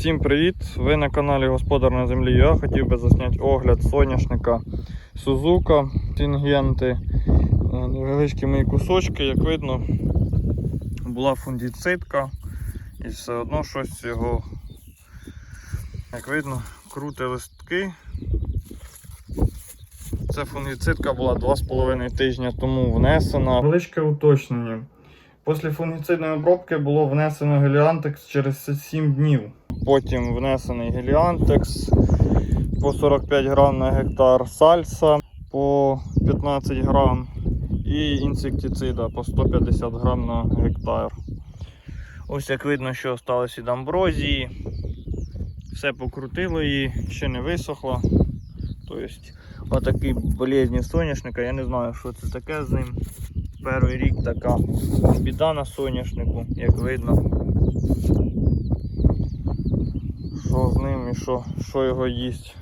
Всім привіт! Ви на каналі Господар на землі. Я хотів би засняти огляд соняшника Сузука, Сінгенти. Е, Невеличкі мої кусочки, як видно, була фундіцидка і все одно щось його, як видно, крути листки. Ця фунгіцидка була 2,5 тижня тому внесена. Величке уточнення. Після фунгіцидної обробки було внесено геліантекс через 7 днів. Потім внесений геліантекс по 45 грам на гектар сальса по 15 грам і інсектицида по 150 грам на гектар. Ось як видно, що осталось від амброзії. Все покрутило її, ще не висохло. Тобто, отакий болезні соняшника, я не знаю, що це таке з ним. Перший рік така біда на соняшнику, як видно. Що з ним і що, що його їсть.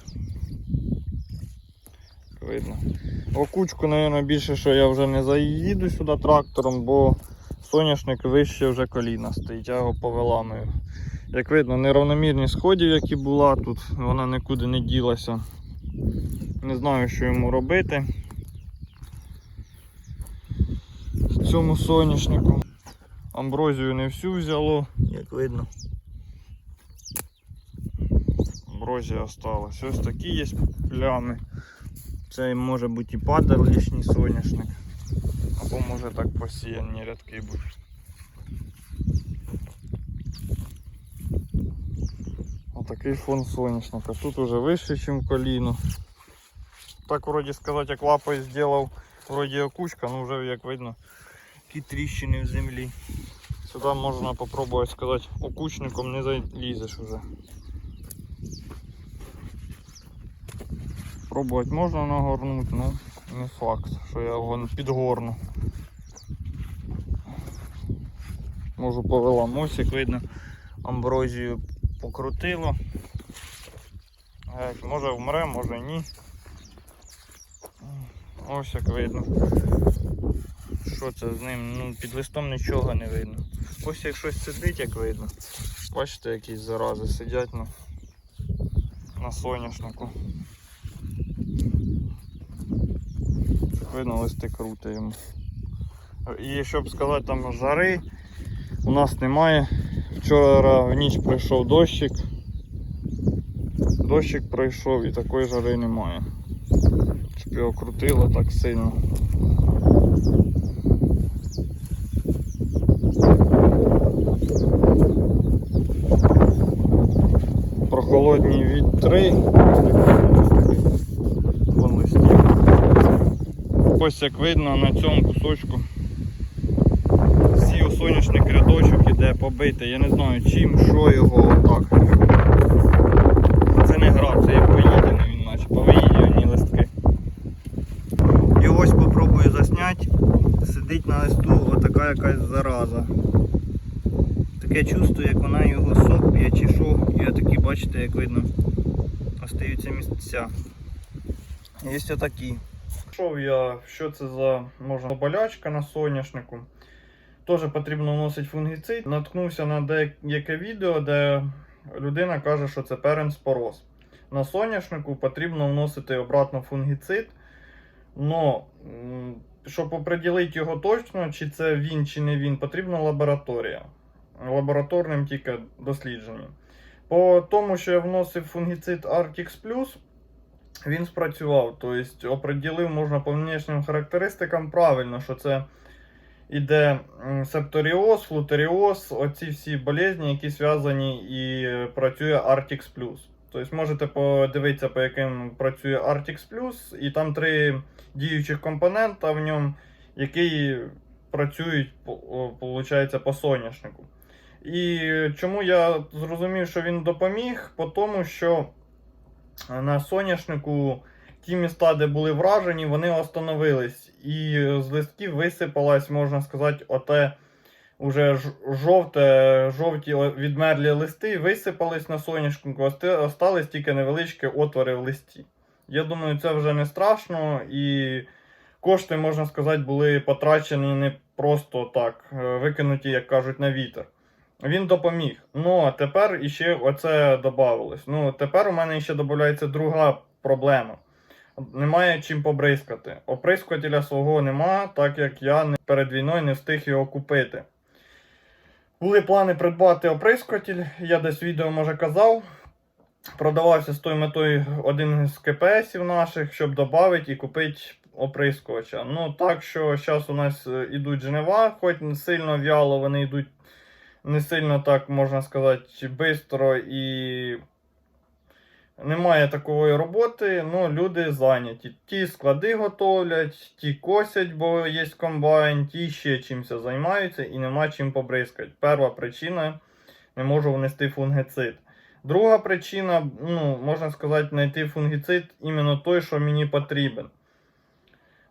Видно. Окучку, мабуть, більше, що я вже не заїду сюди трактором, бо соняшник вище вже коліна стоїть, я його повиламую. Як видно, неравномірність сходів, які була тут, вона нікуди не ділася. Не знаю, що йому робити в цьому соняшнику. Амброзію не всю взяло, як видно. Амброзія осталась. Ось такі є плями. Це може бути і падалішній соняшник. Або може так посіяні рядки будуть. Отакий фон соняшника. Тут уже вище, ніж коліно. Так вроді сказати, як лапою зробив, вроді окучка, ну вже як видно, які тріщини в землі. Сюди можна попробувати сказати, окучником не залізеш вже. Пробувати можна нагорнути, ну не факт, що я його підгорну. Можу повела як видно, амброзію покрутило. Може вмре, може ні. Ось як видно. Що це з ним? Ну, під листом нічого не видно. Ось як щось сидить, як видно. Бачите, якісь зарази сидять на, на соняшнику. Видно, листи крути йому. І щоб сказати там жари, у нас немає. Вчора в ніч прийшов дощик. Дощик пройшов і такої жари немає. Щоб його крутило так сильно. Прохолодні вітри. Ось як видно на цьому кусочку сів соняшник рядочок іде побитий. Я не знаю чим, що його отак. Це не град, це як поїдений він наче, повиїдені листки. І ось попробую засняти. Сидить на листу отака якась зараза. Таке чувство, як вона його сок п'є чи що. І отакі, бачите, як видно, остаються місця. Є отакі. Пішов я, що це за можна болячка на соняшнику. Теж потрібно вносити фунгіцид. Наткнувся на деяке відео, де людина каже, що це перенспороз. На соняшнику потрібно вносити обратно фунгіцид. Но, щоб оприділити його точно, чи це він, чи не він, потрібна лабораторія. Лабораторним тільки дослідженням. По тому, що я вносив фунгіцид Artix Plus, він спрацював. Тобто оприділив можна по внешнім характеристикам правильно, що це іде септоріоз, флутеріоз, оці всі болезні, які зв'язані і працює Artix Plus. Тобто можете подивитися, по яким працює Artix Plus, і там три діючих компонента в ньому, які працюють получається, по соняшнику. І чому я зрозумів, що він допоміг? По тому, що на соняшнику ті міста, де були вражені, вони остановились. І з листків висипалась, можна сказати, оте уже жовте, жовті відмерлі листи висипались на соняшнику, остались тільки невеличкі отвори в листі. Я думаю, це вже не страшно і кошти, можна сказати, були потрачені не просто так, е, викинуті, як кажуть, на вітер. Він допоміг. Ну, а тепер іще оце додавалось. Ну, тепер у мене ще додається друга проблема. Немає чим побризкати. Оприскувателя свого нема, так як я перед війною не встиг його купити. Були плани придбати оприскуватель, я десь відео може казав. Продавався з тою метою один з КПСів наших, щоб додати і купити оприскувача. Ну так що зараз у нас е, ідуть жнива, хоч сильно в'яло, вони йдуть не сильно так, можна сказати, швидко і немає такої роботи, ну люди зайняті. Ті склади готовлять, ті косять, бо є комбайн, ті ще чимось займаються і нема чим побризкати. Перша причина не можу внести фунгицид. Друга причина, ну, можна сказати, знайти фунгіцид іменно той, що мені потрібен.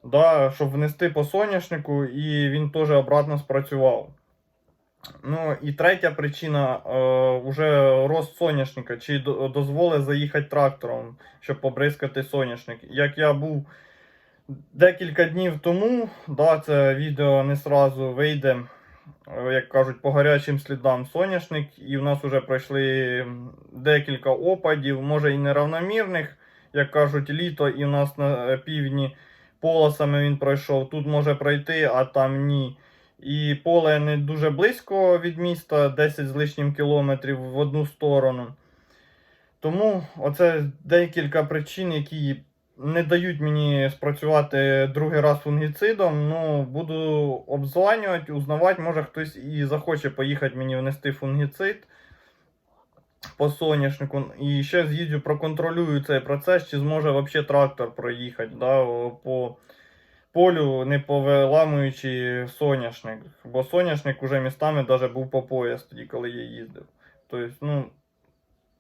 Да, щоб внести по соняшнику і він теж обратно спрацював. Ну і третя причина е, вже рост соняшника. Чи дозволить заїхати трактором, щоб побризкати соняшник. Як я був декілька днів тому, да, це відео не сразу вийде, е, як кажуть, по гарячим слідам соняшник, і в нас вже пройшли декілька опадів, може і неравномірних, як кажуть, літо, і в нас на півдні полосами він пройшов. Тут може пройти, а там ні. І поле не дуже близько від міста, 10 з лишнім кілометрів в одну сторону. Тому оце декілька причин, які не дають мені спрацювати другий раз фунгіцидом. Ну, буду обзванювати, узнавати, може хтось і захоче поїхати мені внести фунгіцид по соняшнику. І ще з'їздю, проконтролюю цей процес, чи зможе взагалі трактор проїхати да, по полю, не повиламуючи соняшник. Бо соняшник уже містами даже був по пояс тоді, коли я їздив. Тобто, ну,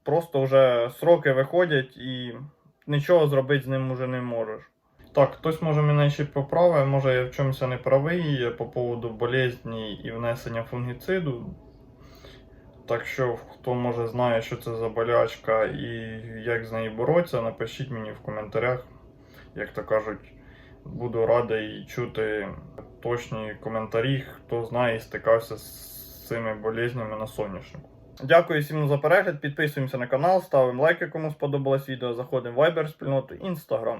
просто вже сроки виходять і нічого зробити з ним уже не можеш. Так, хтось може мене ще поправить, може я в чомусь не правий по поводу болезні і внесення фунгіциду. Так що, хто може знає, що це за болячка і як з нею боротися, напишіть мені в коментарях. Як то кажуть, буду радий чути точні коментарі, хто знає і стикався з цими болезнями на соняшнику. Дякую всім за перегляд. Підписуємося на канал, ставимо лайки, кому сподобалось відео. Заходимо в Viber спільноту, Instagram.